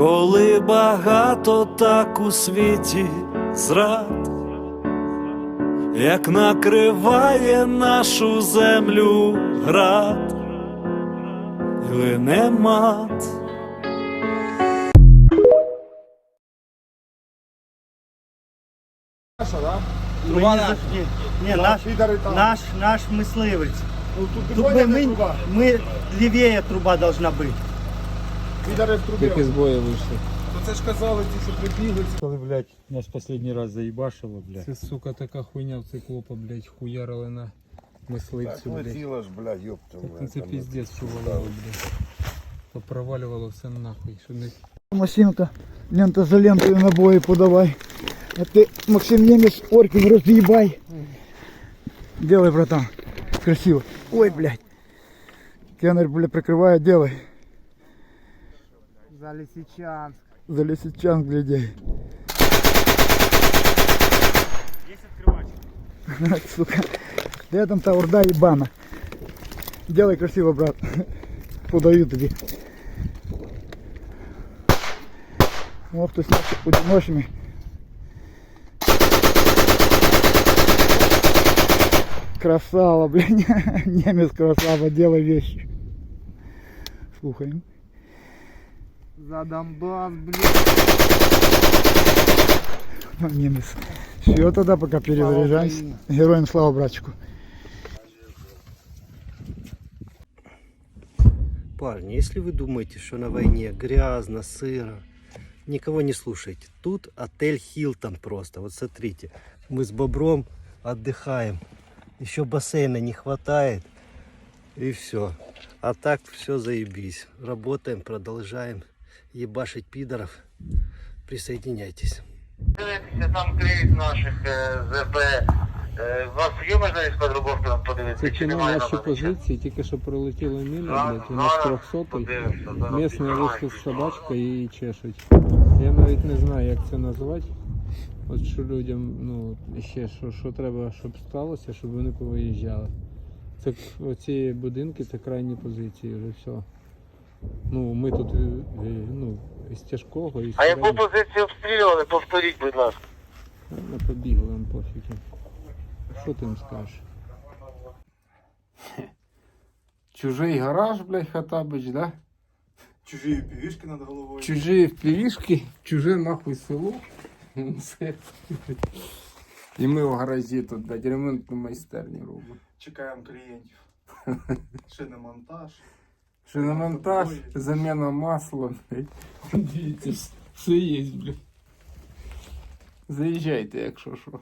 Коли багато так у світі зрад, як накриває нашу землю град, і лине мат. Труба наш. Ні, ні, наш, наш, наш мисливець. Ну, тут Тут ми, ми, труба. ми лівіє труба должна бути. Підари в трубі. Тільки з бою вийшли. То це ж казали, ті, що прибігли. Коли, блядь, нас последний раз заїбашило, блядь. Це, сука, така хуйня в циклопа, блядь, хуярили на мисливцю, блядь. Летіла ж, блядь, ёпта. Ну це піздець, що валяло, блядь. Попровалювало все нахуй, що не Максимка, лента за лентою набої подавай. А ты, Максим Немец, оркин разъебай. Делай, братан. Красиво. Ой, блядь. Кеннер, блядь, прикрывает, делай. За Лисичанськ. За лисичан глядей. Сука. Где там та орда ебана? Делай красиво, брат. Подаю тебе. Ох, ты с одиночными. Красава, блин. Немец красава, делай вещи. Слухаем. За Донбас, блядь. А, Немец. Все тогда, пока перезаряжаемся. Героям слава, братчику. Парни, если вы думаете, что на войне грязно, сыро, никого не слушайте. Тут отель Хилтон просто. Вот смотрите, мы с Бобром отдыхаем. Еще бассейна не хватает. И все. А так все заебись. Работаем, продолжаем ебашить пидоров. Присоединяйтесь. Там криють наших е, ЗБ. Е, У вас є можливість під Рубовком подивитися? Це немає наші позиції, тільки що прилетіла міна, блядь, у нас зараз трьохсотий. подивимося, зараз Місний відкриваю. собачка і її чешуть. Я навіть не знаю, як це назвати. От що людям, ну, ще що, що треба, щоб сталося, щоб вони повиїжджали. Це оці будинки, це крайні позиції, вже все. Ну, ми тут е, е, ну, із тяжкого, із А яку позицію обстрілювали? Повторіть, будь ласка. Не побігли, вам пофіг. Що ти їм скажеш? Чужий гараж, блядь, Хатабич, да? Чужі півішки над головою. Чужі впівішки, чуже нахуй село. І ми в гаражі тут, блядь, ремонтну майстерню робимо. Чекаємо клієнтів. Шиномонтаж. Шиномонтаж, заміна масла. Дивіться, все є, блядь. Заїжджайте, якщо що.